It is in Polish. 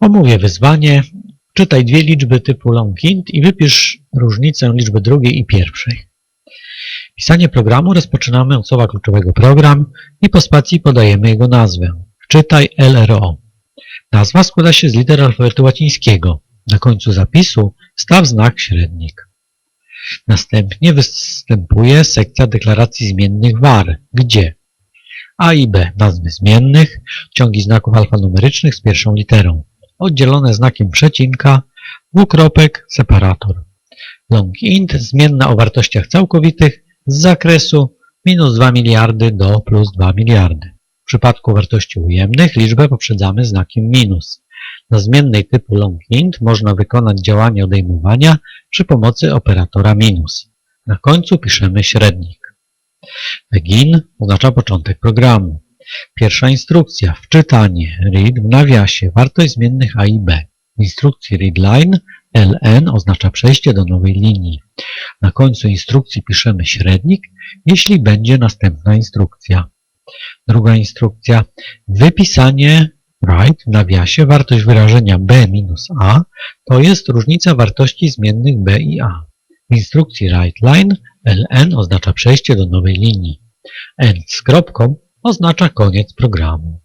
Omówię wyzwanie. Czytaj dwie liczby typu long int i wypisz różnicę liczby drugiej i pierwszej. Pisanie programu rozpoczynamy od słowa kluczowego program i po spacji podajemy jego nazwę. Wczytaj LRO. Nazwa składa się z liter alfabetu łacińskiego. Na końcu zapisu staw znak średnik. Następnie występuje sekcja deklaracji zmiennych var, gdzie a i b nazwy zmiennych, ciągi znaków alfanumerycznych z pierwszą literą, oddzielone znakiem przecinka, dwukropek, separator. Long int zmienna o wartościach całkowitych z zakresu minus 2 miliardy do plus 2 miliardy. W przypadku wartości ujemnych liczbę poprzedzamy znakiem minus. Na zmiennej typu long int można wykonać działanie odejmowania przy pomocy operatora minus. Na końcu piszemy średnik. Begin oznacza początek programu. Pierwsza instrukcja, wczytanie, read w nawiasie, wartość zmiennych a i b. W instrukcji readline ln oznacza przejście do nowej linii. Na końcu instrukcji piszemy średnik, jeśli będzie następna instrukcja. Druga instrukcja, wypisanie write w nawiasie, wartość wyrażenia b minus a to jest różnica wartości zmiennych b i a. W instrukcji writeline ln oznacza przejście do nowej linii. end z kropką oznacza koniec programu.